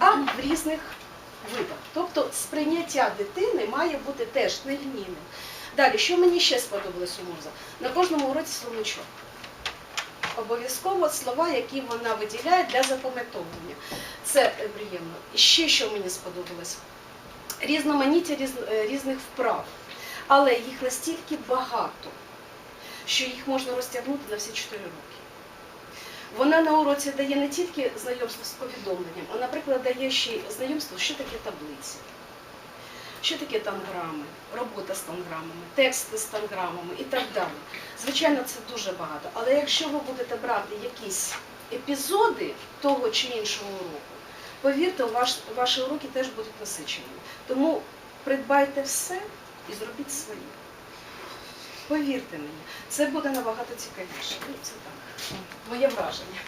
а в різних видах. Тобто сприйняття дитини має бути теж негмінним. Далі, що мені ще сподобалось у муза? На кожному уроці словничок. Обов'язково слова, які вона виділяє для запам'ятовування. Це е, приємно. І ще що мені сподобалось різноманіття різ... Е, різних вправ, але їх настільки багато, що їх можна розтягнути на всі чотири роки. Вона на уроці дає не тільки знайомство з повідомленням, а, наприклад, дає ще й знайомство, що таке таблиці, що таке танграми, робота з танграмами, тексти з танграмами і так далі. Звичайно, це дуже багато. Але якщо ви будете брати якісь епізоди того чи іншого уроку, повірте, ваш, ваші уроки теж будуть насиченими. Тому придбайте все і зробіть своє. Повірте мені, це буде набагато цікавіше. Ну, це так. Моє враження.